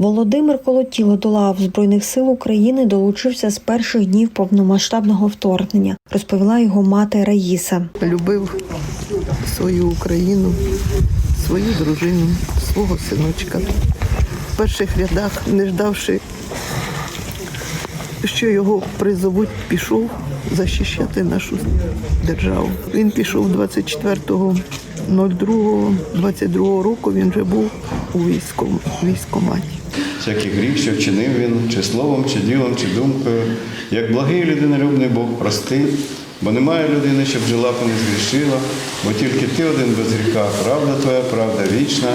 Володимир Колотіло до лав Збройних сил України долучився з перших днів повномасштабного вторгнення, розповіла його мати Раїса. любив свою Україну, свою дружину, свого синочка. В перших рядах, не ждавши, що його призовуть, пішов захищати нашу державу. Він пішов 24.02.22 року, він вже був у військом, військкоматі. Всякий гріх, що вчинив він, чи словом, чи ділом, чи думкою, як благий людинолюбний Бог прости, бо немає людини, щоб жила і не згрішила, бо тільки ти один без гріха, правда твоя, правда вічна,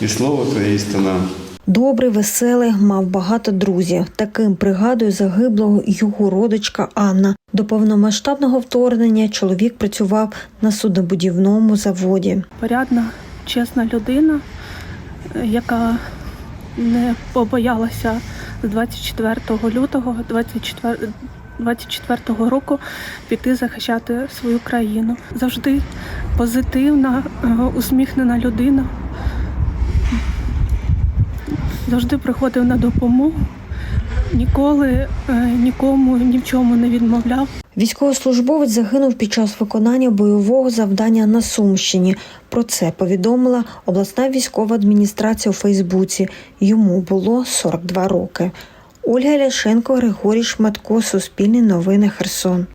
і слово твоє істина. Добрий, веселий, мав багато друзів. Таким пригадує загиблого його родичка Анна. До повномасштабного вторгнення чоловік працював на суднобудівному заводі. порядна, чесна людина, яка не побоялася з 24 лютого 24, 24 року піти захищати свою країну. Завжди позитивна, усміхнена людина. Завжди приходив на допомогу, ніколи е, нікому ні в чому не відмовляв. Військовослужбовець загинув під час виконання бойового завдання на Сумщині. Про це повідомила обласна військова адміністрація у Фейсбуці. Йому було 42 роки. Ольга Ляшенко, Григорій Шматко, Суспільні новини Херсон.